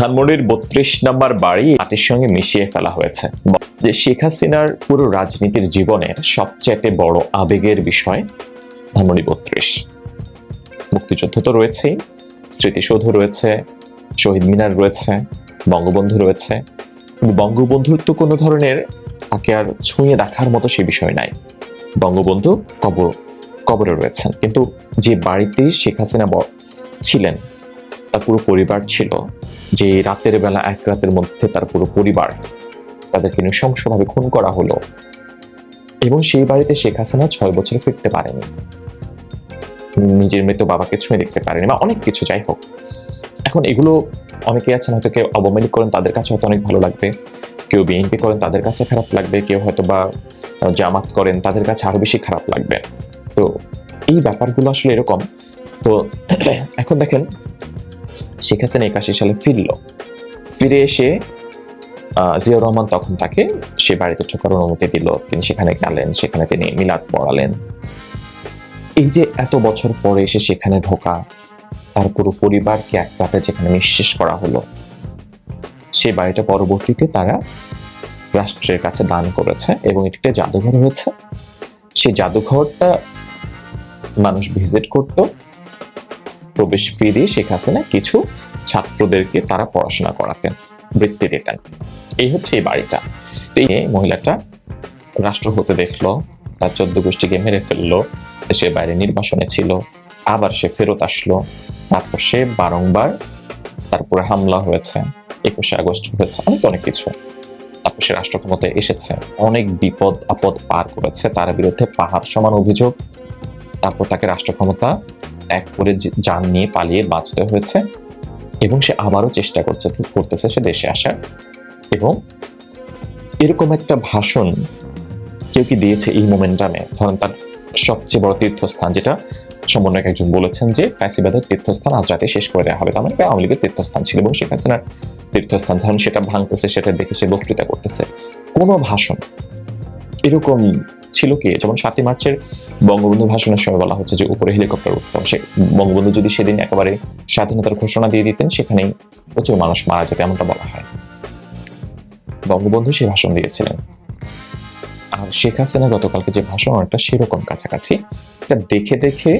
ধানমন্ডির বত্রিশ নম্বর বাড়ি মাটির সঙ্গে মিশিয়ে ফেলা হয়েছে। যে শেখ হাসিনার পুরো রাজনীতির জীবনের সবচেয়ে বড় আবেগের বিষয় ধানমন্ডি বত্রিশ। মুক্তিযুদ্ধ তো রয়েছেই, স্মৃতিসৌধ রয়েছে, শহীদ মিনার রয়েছে, বঙ্গবন্ধু রয়েছে। বঙ্গবন্ধুর তো কোনো ধরনের তাকে আর ছুঁয়ে দেখার মতো সে বিষয় নাই। বঙ্গবন্ধু কবর, কবরে রয়েছেন। কিন্তু যে বাড়িতে শেখ হাসিনা ছিলেন, তার পুরো পরিবার ছিল যে রাতের বেলা এক রাতের মধ্যে তার পুরো পরিবার তাদেরকে নৃশংসভাবে খুন করা হলো। এবং সেই বাড়িতে শেখ হাসিনা ছয় বছর ফিরতে পারেনি। নিজের মৃত বাবাকে ছুঁয়ে দেখতে পারেনি বা অনেক কিছু, যাই হোক। এখন এগুলো অনেকে আছেন, হয়তো কেউ লীগ করেন, তাদের কাছে হয়তো অনেক ভালো লাগবে। কেউ বিএনপি করেন, তাদের কাছে খারাপ লাগবে। কেউ হয়তো বা জামাত করেন, তাদের কাছে আরও বেশি খারাপ লাগবে। তো এই ব্যাপারগুলো আসলে এরকম। তো এখন দেখেন শেখ হাসিনা একাশি সালে ফিরল। ফিরে এসে জিয়াউর রহমান তখন তাকে সে বাড়িতে ঢোকার অনুমতি দিল। তিনি সেখানে গেলেন, সেখানে তিনি মিলাদ পড়ালেন। এই যে এত বছর পরে এসে সেখানে ঢোকা, তার পুরো পরিবারকে এক রাতে যেখানে নিঃশেষ করা হলো, সে বাড়িটা পরবর্তীতে তারা রাষ্ট্রের কাছে দান করেছে এবং এটি একটা জাদুঘর হয়েছে। সেই জাদুঘরটা মানুষ ভিজিট করত। প্রবেশ ফি দিয়ে শেখ হাসিনা কিছু ছাত্রদেরকে তারা পড়াশোনা করাতেন, বৃত্তি দিতেন। এই হচ্ছে এই বাড়িটা। এই মহিলাটা রাষ্ট্র হতে দেখল, তার চোদ্দ গোষ্ঠীকে মেরে ফেলল সে বাইরে নির্বাসনে ছিল, আবার সে ফেরত আসলো। তারপর সে বারংবার তারপরে হামলা হয়েছে, একুশে আগস্ট হয়েছে, অনেক অনেক কিছু। তারপর সে রাষ্ট্র ক্ষমতায় এসেছে, অনেক বিপদ আপদ পার করেছে, তার বিরুদ্ধে পাহাড় সমান অভিযোগ। তারপর তাকে রাষ্ট্র ক্ষমতা ত্যাগ করে যান নিয়ে পালিয়ে বাঁচতে হয়েছে এবং সে আবারও চেষ্টা করছে, করতেছে সে দেশে আসার। এবং এরকম একটা ভাষণ কেউ কি দিয়েছে এই মোমেন্টামে ধরেন তার সবচেয়ে বড় তীর্থস্থান যেটা সমন্বয়ক একজন বলেছেন যে ফ্যাসিবাদের তীর্থস্থান আজ রাতে শেষ করে দেওয়া হবে। তার মানে আওয়ামী লীগের তীর্থস্থান ছিল এবং শেখ হাসিনার তীর্থস্থান, ধরেন সেটা ভাঙতেছে, সেটা দেখে সে বক্তৃতা করতেছে। কোনো ভাষণ এরকম ছিল কি? যেমন সাতই মার্চের বঙ্গবন্ধু ভাষণের সময় বলা হচ্ছে যে, উপরে হেলিকপ্টার উঠতাম সে বঙ্গবন্ধু যদি সেদিন একেবারে স্বাধীনতার ঘোষণা দিয়ে দিতেন, সেখানেই প্রচুর মানুষ মারা যেত, এমনটা বলা হয়। বঙ্গবন্ধু সে ভাষণ দিয়েছিলেন। আর শেখ হাসিনা গতকালকে যে ভাষণ, অনেকটা সেরকম কাছাকাছি। এটা দেখে দেখে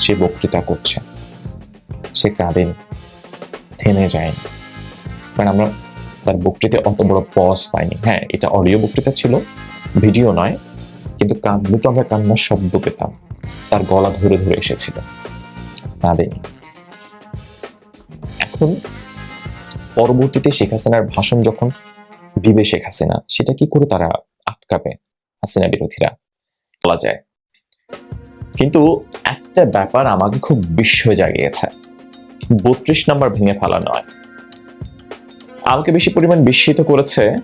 সে বক্তৃতা করছে। সে কাঁদেনি থেমে যায়নি কারণ আমরা তার বক্তৃতায় অত বড় পজ পাইনি। হ্যাঁ এটা অডিও বক্তৃতা ছিল ভিডিও নয়। কিন্তু কাঁদলে তো আমরা কান্নার শব্দ পেতাম। তার গলা ধরে ধরে এসেছিল। কাঁদেনি এখন পরবর্তীতে শেখ হাসিনার ভাষণ যখন দিবে শেখ হাসিনা, সেটা কি করে তারা আটকাবে হাসিনা বিরোধীরা? বলা যায়। কিন্তু একটা ব্যাপার আমাকে খুব বিস্ময় জাগিয়েছে। বত্রিশ নাম্বার ভেঙে ফেলা নয়। আমাকে বেশি পরিমাণ বিস্মিত করেছে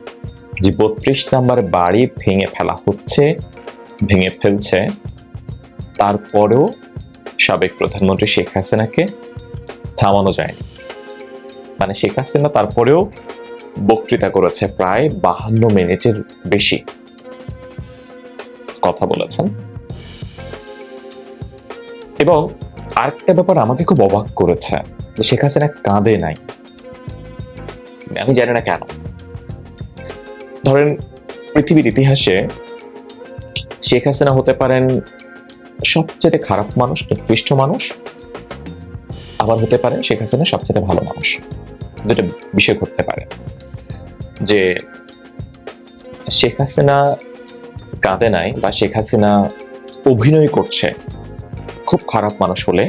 যে বত্রিশ নাম্বার বাড়ি ভেঙে ফেলা হচ্ছে ভেঙে ফেলছে। তারপরেও সাবেক প্রধানমন্ত্রী শেখ হাসিনাকে থামানো যায়নি। মানে শেখ হাসিনা তারপরেও বক্তৃতা করেছে প্রায় বাহান্ন মিনিটের বেশি। কথা বলেছেন। এবং আরেকটা ব্যাপার আমাকে খুব অবাক করেছে শেখ হাসিনা কাঁদে নাই। আমি জানি না কেন। ধরেন পৃথিবীর ইতিহাসে শেখ হাসিনা হতে পারেন সবচেয়ে খারাপ মানুষ, নিকৃষ্ট মানুষ, আবার হতে পারেন শেখ হাসিনা সবচেয়ে ভালো মানুষ। দুটো বিষয় ঘটতে পারে। যে শেখ হাসিনা কাঁদে নাই বা শেখ হাসিনা অভিনয় করছে, খুব খারাপ মানুষ হলে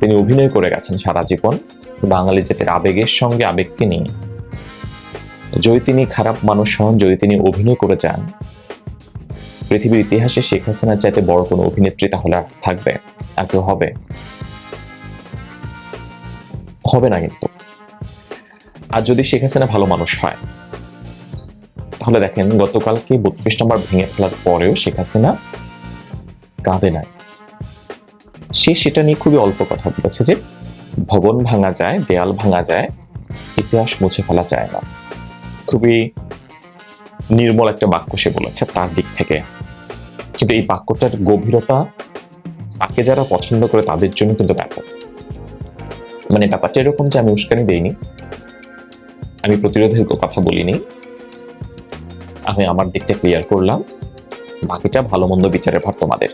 তিনি অভিনয় করে গেছেন সারা জীবন। বাঙালি জাতির আবেগের সঙ্গে আবেগকে নিয়ে। যদি তিনি খারাপ মানুষ হন, যদি তিনি অভিনয় করে যান পৃথিবীর ইতিহাসে শেখ হাসিনার চাইতে বড় কোনো অভিনেত্রী তাহলে আর থাকবে? আর কেউ হবে? হবে না কিন্তু। আর যদি শেখ হাসিনা ভালো মানুষ হয়, তাহলে দেখেন গতকালকে বত্রিশ নম্বর ভেঙে ফেলার পরেও শেখ হাসিনা কাঁদে নাই। সে সেটা নিয়ে খুবই অল্প কথা বলেছে যে ভবন ভাঙা যায়, দেয়াল ভাঙা যায়, ইতিহাস মুছে ফেলা যায় না। খুবই নির্মল একটা বাক্য সে বলেছে তার দিক থেকে। কিন্তু এই বাক্যটার গভীরতা তাকে যারা পছন্দ করে তাদের জন্য কিন্তু ব্যাপক। মানে ব্যাপারটা এরকম যে আমি উস্কানি দেইনি। আমি প্রতিরোধের কথা বলিনি। আমি আমার দিকটা ক্লিয়ার করলাম। বাকিটা ভালো মন্দ বিচারের ভার তোমাদের।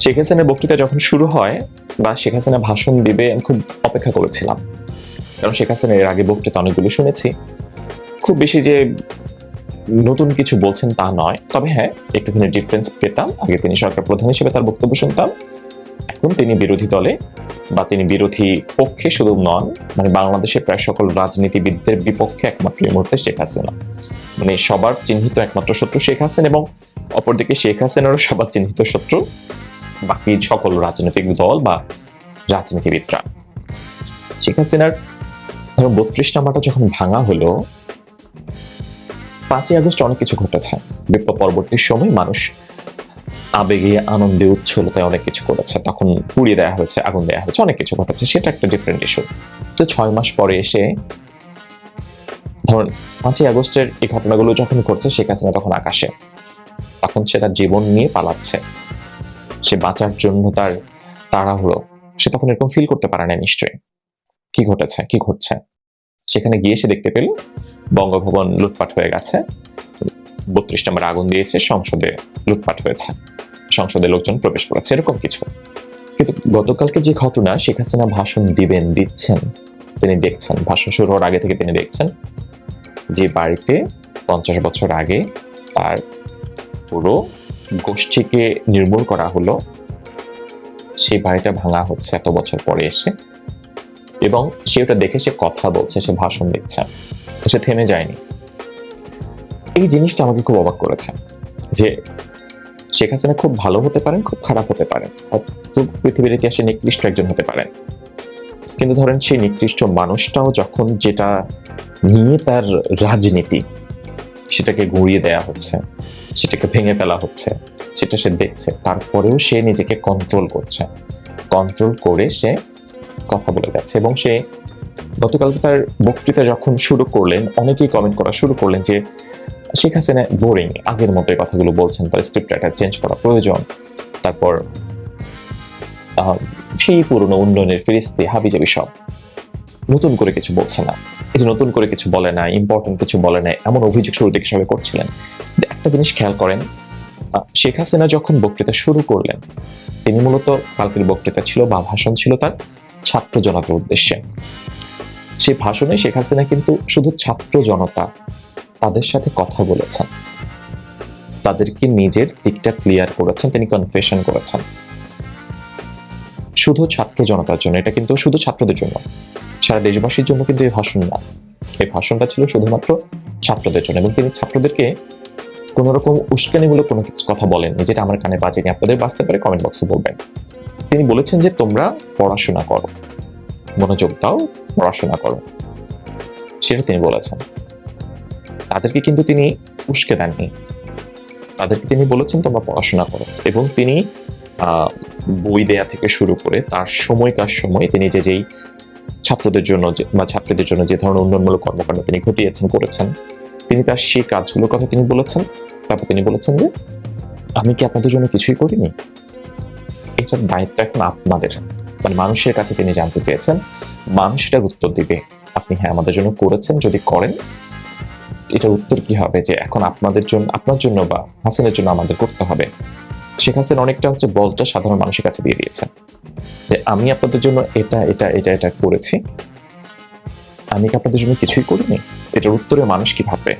শেখ হাসিনার বক্তৃতা যখন শুরু হয় বা শেখ হাসিনা ভাষণ দিবে, আমি খুব অপেক্ষা করেছিলাম। কারণ শেখ হাসিনা এর আগে বক্তৃতা অনেকগুলো শুনেছি। খুব বেশি যে নতুন কিছু বলছেন তা নয়। তবে হ্যাঁ একটুখানি ডিফারেন্স পেতাম। আগে তিনি সরকার প্রধান হিসেবে তার বক্তব্য শুনতাম। এখন তিনি বিরোধী দলে বা তিনি বিরোধী পক্ষে শুধু নন মানে বাংলাদেশের প্রায় সকল রাজনীতিবিদদের বিপক্ষে একমাত্র এই মুহূর্তে শেখ হাসিনা। মানে সবার চিহ্নিত একমাত্র শত্রু শেখ হাসিনা এবং অপরদিকে শেখ হাসিনারও সবার চিহ্নিত শত্রু বাকি সকল রাজনৈতিক দল বা রাজনীতিবিদরা। শেখ হাসিনার ধরুন বত্রিশ নাম্বারটা যখন ভাঙা হলো পাঁচই আগস্ট অনেক কিছু ঘটেছে। বিপ্লব পরবর্তী সময় মানুষ আবেগে, আনন্দে, উচ্ছলতায় অনেক কিছু করেছে। তখন পুড়িয়ে দেওয়া হয়েছে, আগুন দেওয়া হয়েছে, অনেক কিছু ঘটেছে। সেটা একটা ডিফারেন্ট ইস্যু তো ছয় মাস পরে এসে ধরুন পাঁচই আগস্টের এই ঘটনাগুলো যখন ঘটছে, শেখ হাসিনা তখন আকাশে। তখন সে তার জীবন নিয়ে পালাচ্ছে। সে বাঁচার জন্য তার তাড়াহুড়ো। সে তখন এরকম ফিল করতে পারে না নিশ্চয়ই। কি ঘটেছে? কি ঘটছে? সেখানে গিয়ে সে দেখতে পেল বঙ্গভবন লুটপাট হয়ে গেছে। বত্রিশ নম্বর আগুন দিয়েছে, সংসদে লুটপাট হয়েছে। সংসদে লোকজন প্রবেশ করেছে, এরকম কিছু। কিন্তু গতকালকে যে ঘটনা, শেখ হাসিনা ভাষণ দিবেন, দিচ্ছেন, তিনি দেখছেন, ভাষণ শুরু হওয়ার আগে থেকে তিনি দেখছেন, যে বাড়িতে পঞ্চাশ বছর আগে তার পুরো গোষ্ঠীকে নির্মূল করা হলো, সেই বাড়িটা ভাঙা হচ্ছে এত বছর পরে এসে। এবং সে ওটা দেখে সে কথা বলছে, সে ভাষণ দিচ্ছে। সে থেমে যায়নি। এই জিনিসটা আমাকে খুব অবাক করেছে যে শেখ হাসিনা খুব ভালো হতে পারেন, খুব খারাপ হতে পারেন। পৃথিবীর ইতিহাসে নিকৃষ্ট একজন হতে পারেন। কিন্তু ধরেন সেই নিকৃষ্ট মানুষটাও যখন যেটা নিয়ে তার রাজনীতি, সেটাকে গুঁড়িয়ে দেয়া হচ্ছে, সেটাকে ভেঙে ফেলা হচ্ছে, সেটা সে দেখছে, তারপরেও সে নিজেকে কন্ট্রোল করছে। কন্ট্রোল করে সে কথা বলে যাচ্ছে এবং সে গতকাল তার বক্তৃতা যখন শুরু করলেন, অনেকেই কমেন্ট করা শুরু করলেন যে, শেখ হাসিনা বোরিং আগের মতো কথাগুলো বলছেন, তার স্ক্রিপ্ট একটা চেঞ্জ করা প্রয়োজন। তারপর সেই পুরনো উন্নয়নের ফিরিস্তি হাবিজাবি সব নতুন করে কিছু বলছে না। এই যে নতুন করে কিছু বলে না ইম্পর্টেন্ট কিছু বলে না, এমন অভিযোগ শুরু থেকে সবাই করছিলেন। একটা জিনিস খেয়াল করেন শেখ হাসিনা যখন বক্তৃতা শুরু করলেন, তিনি মূলত কালকের বক্তৃতা ছিল বা ভাষণ ছিল তার ছাত্র জনতার উদ্দেশ্যে। সেই ভাষণে শেখ হাসিনা কিন্তু শুধু ছাত্র জনতা তাদের সাথে কথা বলেছেন। তাদেরকে নিজের দিকটা ক্লিয়ার করেছেন, তিনি কনফেশন করেছেন। শুধু ছাত্র জনতার জন্য, এটা কিন্তু শুধু ছাত্রদের জন্য। সারা দেশবাসীর জন্য কিন্তু এই ভাষণ না। এই ভাষণটা ছিল শুধুমাত্র ছাত্রদের জন্য এবং তিনি ছাত্রদেরকে কোন রকম উস্কানিমূলক কোনো কিছু কথা বলেননি, যেটা আমার কানে বাজেনি। আপনাদের বাঁচতে পারে কমেন্ট বক্সে বলবেন। তিনি বলেছেন যে তোমরা পড়াশোনা করো। মনোযোগ দাও, পড়াশোনা করো। সেটা তিনি বলেছেন। তাদেরকে কিন্তু তিনি উস্কে দেননি। তাদেরকে তিনি বলেছেন, তোমরা পড়াশোনা করো। এবং তিনি বই দেয়া থেকে শুরু করে তার সময়কার সময় তিনি যে যেই ছাত্রদের জন্য বা ছাত্রীদের জন্য যে ধরনের উন্নয়নমূলক কর্মকাণ্ড তিনি ঘটিয়েছেন, করেছেন, তিনি তার সেই কাজগুলোর কথা তিনি বলেছেন। তারপর তিনি বলেছেন যে, আমি কি আপনাদের জন্য কিছুই করিনি? এটার দায়িত্ব এখন আপনাদের। মানে মানুষের কাছে তিনি জানতে চেয়েছেন, মানুষ এটার উত্তর দিবে। আপনি হ্যাঁ আমাদের জন্য করেছেন, যদি করেন, এটার উত্তর কি হবে? যে এখন আপনাদের জন্য, আপনার জন্য বা হাসিনের জন্য আমাদের করতে হবে। শেখ হাসিনা অনেকটা হচ্ছে বলটা সাধারণ মানুষের কাছে দিয়ে দিয়েছেন। যে আমি আপনাদের জন্য এটা এটা এটা এটা করেছি। আমি কি আপনাদের জন্য কিছুই করিনি? এটার উত্তরে মানুষ কি ভাববে?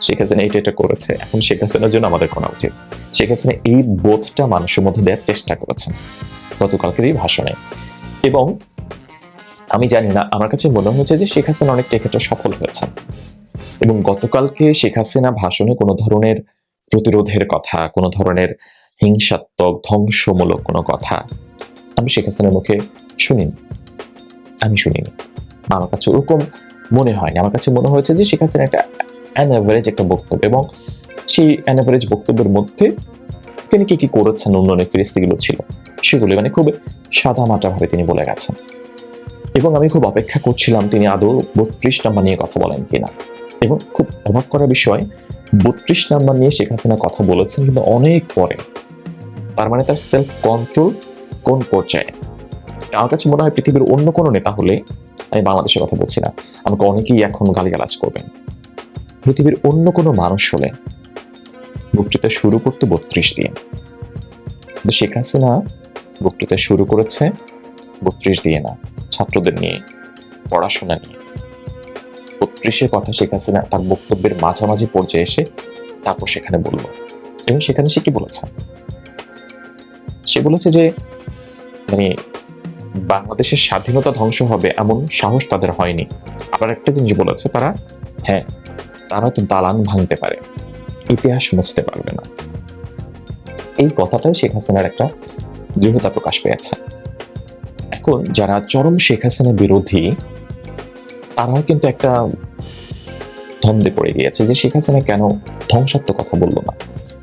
শেখ হাসিনা এটা এটা করেছে। এখন শেখ হাসিনার জন্য আমাদের করা উচিত। শেখ হাসিনা এই বোধটা মানুষের মধ্যে দেওয়ার চেষ্টা করেছেন। গতকালকের এই ভাষণে। এবং আমি জানি না, আমার কাছে মনে হয়েছে যে শেখ হাসিনা অনেকটা এক্ষেত্রে সফল হয়েছেন। এবং গতকালকে শেখ হাসিনা ভাষণে কোনো ধরনের প্রতিরোধের কথা, কোনো ধরনের হিংসাত্মক, ধ্বংসমূলক কোনো কথা আমি শেখ হাসিনার মুখে শুনিনি। আমি শুনিনি। আমার কাছে ওরকম মনে হয়নি। আমার কাছে মনে হয়েছে যে শেখ হাসিনা একটা অ্যান অ্যাভারেজ একটা বক্তব্য এবং সেই অ্যান অ্যাভারেজ বক্তব্যের মধ্যে তিনি কি কি করেছেন উন্নয়নের ফিরিস্তিগুলো ছিল, সেগুলো মানে খুব সাদা ভাবে তিনি বলে গেছেন। এবং আমি খুব অপেক্ষা করছিলাম তিনি আদৌ বত্রিশ নাম্বার নিয়ে কথা বলেন কিনা। এবং খুব অবাক করার বিষয়, বত্রিশ নাম্বার নিয়ে শেখ হাসিনা কথা বলেছেন কিন্তু অনেক পরে। তার মানে তার সেলফ কন্ট্রোল কোন পর্যায়ে? আমার কাছে মনে হয় পৃথিবীর অন্য কোনো নেতা হলে আমি বাংলাদেশের কথা বলছি না। আমাকে অনেকেই এখন গালিগালাজ করবেন। পৃথিবীর অন্য কোনো মানুষ হলে বক্তৃতা শুরু করতে বত্রিশ দিয়ে। কিন্তু শেখ হাসিনা বক্তৃতা শুরু করেছে বত্রিশ দিয়ে না, ছাত্রদের নিয়ে, পড়াশোনা নিয়ে। বত্রিশের কথা শেখ হাসিনা তার বক্তব্যের মাঝামাঝি পর্যায়ে এসে তারপর সেখানে বলল। এবং সেখানে সে কি বলেছে? সে বলেছে যে মানে বাংলাদেশের স্বাধীনতা ধ্বংস হবে এমন সাহস তাদের হয়নি। আবার একটা জিনিস বলেছে তারা হ্যাঁ তারা তো দালান ভাঙতে পারে। ইতিহাস মুছতে পারবে না। এই কথাটাই শেখ হাসিনার একটা দৃঢ়তা প্রকাশ পেয়েছে। এখন যারা চরম শেখ হাসিনা বিরোধী, তারাও কিন্তু একটা ধন্দে পড়ে গিয়েছে যে শেখ হাসিনা কেন ধ্বংসাত্মক কথা বলল না।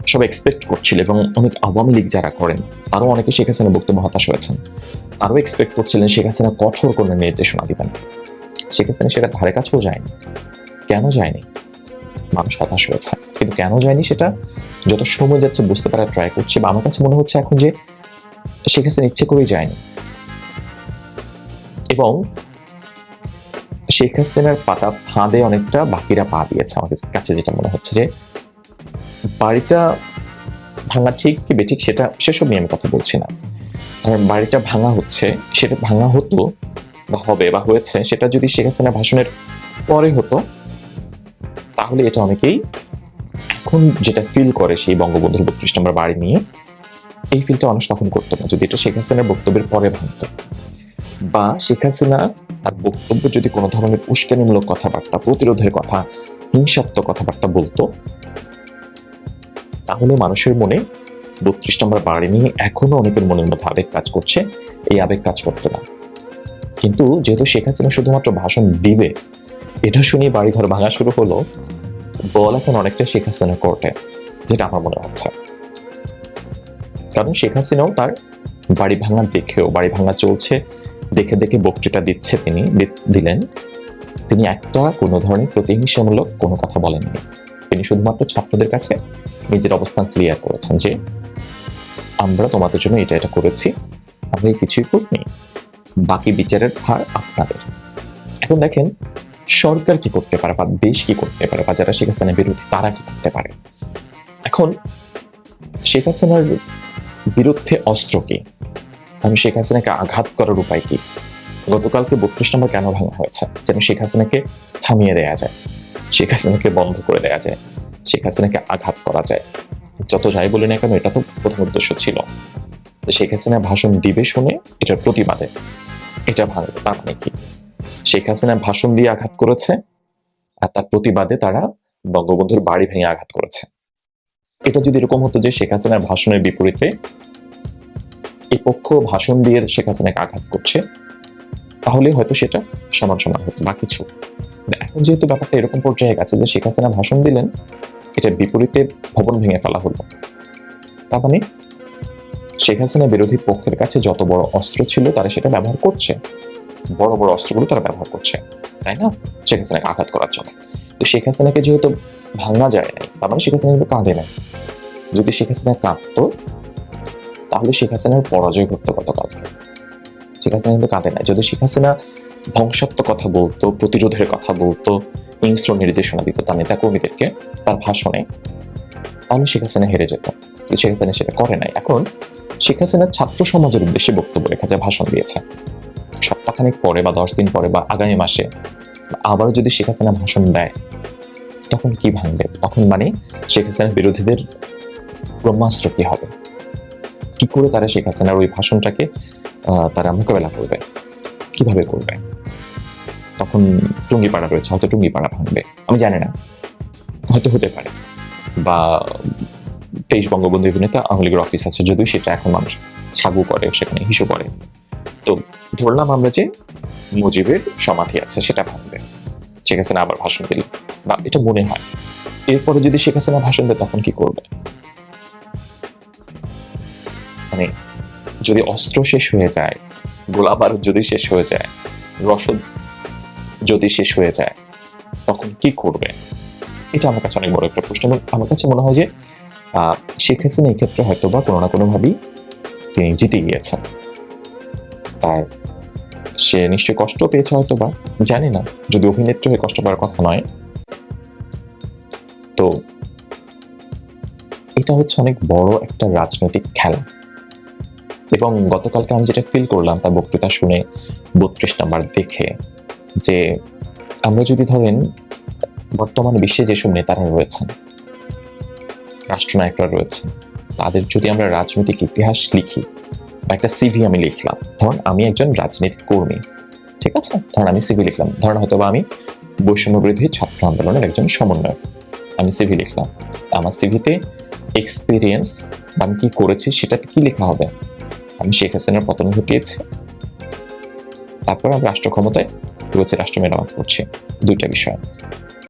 সব এক্সপেক্ট করছিল এবং অনেক আওয়ামী লীগ যারা করেন, তারাও অনেকে শেখ হাসিনা বক্তব্য হতাশ হয়েছেন। তারাও এক্সপেক্ট করছিলেন শেখ হাসিনা কঠোর কোনো নির্দেশনা দিবেন। শেখ হাসিনা সেটা ধারে কাছেও যায়নি। কেন যায়নি? মানুষ হতাশ হয়েছে। কিন্তু কেন যায়নি সেটা যত সময় যাচ্ছে বুঝতে পারার ট্রাই করছি বা আমার কাছে মনে হচ্ছে এখন যে হাসিনা ইচ্ছে করেই যায়নি। এবং শেখ হাসিনার পাতা ফাঁদে অনেকটা বাকিরা পা দিয়েছে আমাদের কাছে যেটা মনে হচ্ছে যে বাড়িটা ভাঙা ঠিক কি বেঠিক সেটা সেসব নিয়ে আমি কথা বলছি না। আর বাড়িটা ভাঙা হচ্ছে, সেটা ভাঙা হতো বা হবে বা হয়েছে, সেটা যদি শেখ হাসিনা ভাষণের পরে হতো তাহলে এটা অনেকেই এখন যেটা ফিল করে সেই বঙ্গবন্ধুর বত্রিশ নম্বর বাড়ি নিয়ে, এই ফিলটা মানুষ তখন করতো না। যদি এটা শেখ হাসিনার বক্তব্যের পরে ভাঙত। বা শেখ হাসিনা তার বক্তব্য যদি কোনো ধরনের উস্কানিমূলক কথাবার্তা, প্রতিরোধের কথা, হিংসাত্মক কথাবার্তা বলতো, তাহলে মানুষের মনে বত্রিশ নম্বর বাড়ি নিয়ে এখনও অনেকের মনের মধ্যে আবেগ কাজ করছে। এই আবেগ কাজ করতো না। কিন্তু যেহেতু শেখ হাসিনা শুধুমাত্র ভাষণ দিবে এটা শুনিয়ে বাড়িঘর ভাঙা শুরু হলো। বল এখন অনেকটা শেখ হাসিনা কোর্টে যেটা আমার মনে হচ্ছে। কারণ শেখ হাসিনাও তার বাড়ি ভাঙা দেখেও, বাড়ি ভাঙা চলছে, দেখে দেখে বক্তৃতা দিচ্ছে তিনি দিলেন। তিনি একটা কোনো ধরনের প্রতিহিংসামূলক কোনো কথা বলেননি। তিনি শুধুমাত্র ছাত্রদের কাছে নিজের অবস্থান ক্লিয়ার করেছেন যে, আমরা তোমাদের জন্য এটা এটা করেছি, আমরা কিছুই করিনি। বাকি বিচারের ভার আপনাদের। এখন দেখেন সরকার কি করতে পারে বা দেশ কি করতে পারে বা যারা শেখ হাসিনার বিরোধী তারা কি করতে পারে? এখন শেখ হাসিনার বিরুদ্ধে অস্ত্র কি? আমি শেখ হাসিনাকে আঘাত করার উপায় কি? গতকালকে বত্রিশ নম্বর কেন ভাঙা হয়েছে? যেন শেখ হাসিনাকে থামিয়ে দেয়া যায়, শেখ হাসিনাকে বন্ধ করে দেয়া যায়, শেখ হাসিনাকে আঘাত করা যায়। যত যাই বলি না কেন, এটা তো প্রথম উদ্দেশ্য ছিল। শেখ হাসিনা ভাষণ দিবে শুনে এটার প্রতিবাদে। এটা ভাঙবে, তার মানে কি? শেখ হাসিনা ভাষণ দিয়ে আঘাত করেছে আর তার প্রতিবাদে তারা বঙ্গবন্ধুর বাড়ি ভেঙে আঘাত করেছে। এটা যদি এরকম হতো যে শেখ হাসিনার ভাষণের বিপরীতে এই পক্ষ ভাষণ দিয়ে শেখ হাসিনাকে আঘাত করছে তাহলে হয়তো সেটা সমান সমান হতো বা কিছু। এখন যেহেতু ব্যাপারটা এরকম পর্যায়ে গেছে যে শেখ হাসিনা ভাষণ দিলেন, এটার বিপরীতে ভবন ভেঙে ফেলা হলো। তার মানে শেখ হাসিনা বিরোধী পক্ষের কাছে যত বড় অস্ত্র ছিল তারা সেটা ব্যবহার করছে। বড় বড় অস্ত্রগুলো তারা ব্যবহার করছে, তাই না? শেখ হাসিনাকে আঘাত করার জন্য। তো শেখ হাসিনাকে যেহেতু ভাঙা যায় নাই তার মানে শেখ হাসিনা কিন্তু কাঁদে নাই। যদি শেখ হাসিনা কাঁদতো, তাহলে শেখ হাসিনার পরাজয় ঘটতো গতকালকে। শেখ হাসিনা কিন্তু কাঁদে নাই। যদি শেখ হাসিনা ধ্বংসাত্মক কথা বলতো, প্রতিরোধের কথা বলতো, হিংস্র নির্দেশনা দিত তার নেতা কর্মীদেরকে তার ভাষণে, তাহলে শেখ হাসিনা হেরে যেত। শেখ হাসিনা সেটা করে নাই। এখন শেখ হাসিনা ছাত্র সমাজের উদ্দেশ্যে বক্তব্য রেখা যায় ভাষণ দিয়েছে সপ্তাহখানেক পরে বা দশ দিন পরে বা আগামী মাসে আবারও যদি শেখ হাসিনা ভাষণ দেয়, তখন কি ভাঙবে? তখন মানে শেখ হাসিনার বিরোধীদের ব্রহ্মাস্ত্র কি হবে? কি করে তারা শেখ হাসিনার ওই ভাষণটাকে তারা মোকাবেলা করবে? কীভাবে করবে? তখন টুঙ্গিপাড়া রয়েছে, হয়তো টুঙ্গিপাড়া ভাঙবে। আমি জানি না। হয়তো হতে পারে। বা তেইশ বঙ্গবন্ধু অভিনেতা আওয়ামী লীগের অফিস আছে, যদিও সেটা এখন মানুষ হাগু করে, সেখানে হিসু করে। তো ধরলাম আমরা যে মুজিবের সমাধি আছে, সেটা ভাঙবে। শেখ হাসিনা আবার ভাষণ দিল। বা এটা মনে হয়। এরপরে যদি শেখ হাসিনা ভাষণ দেয়, তখন কি করবে? মানে যদি অস্ত্র শেষ হয়ে যায়, গোলা বারুদ যদি শেষ হয়ে যায়, রসদ যদি শেষ হয়ে যায়, তখন কি করবে? এটা আমার কাছে অনেক বড় একটা প্রশ্ন। এবং আমার কাছে মনে হয় যে শেখ হাসিনা এই ক্ষেত্রে হয়তো বা কোনো না কোনোভাবেই তিনি জিতে গিয়েছেন। তার সে নিশ্চয়ই কষ্ট পেয়েছে হয়তো বা জানি না, যদি অভিনেত্রী হয়ে কষ্ট পাওয়ার কথা নয়। তো এটা হচ্ছে অনেক বড় একটা রাজনৈতিক খেলা। এবং গতকালকে আমি যেটা ফিল করলাম তার বক্তৃতা শুনে বত্রিশ নাম্বার দেখে যে আমরা যদি ধরেন বর্তমান বিশ্বে যেসব নেতারা রয়েছেন, রাষ্ট্রনায়করা রয়েছেন, তাদের যদি আমরা রাজনৈতিক ইতিহাস লিখি একটা সিভি আমি লিখলাম। ধরুন আমি একজন রাজনীতি কর্মী, ঠিক আছে? ধরুন আমি সিভি লিখলাম। ধরুন হয়তো আমি বৈষম্য বিরোধী ছাত্র আন্দোলনের একজন সমন্বয়ক। আমি সিভি লিখলাম। আমার সিভিতে এক্সপিরিয়েন্স আমি কি করেছি সেটাতে কি লেখা হবে? আমি শেখ হাসিনার পতন ঘটিয়েছি। তারপর আমি রাষ্ট্র ক্ষমতায় রয়েছে রাষ্ট্র মেরামত করছি। দুইটা বিষয়।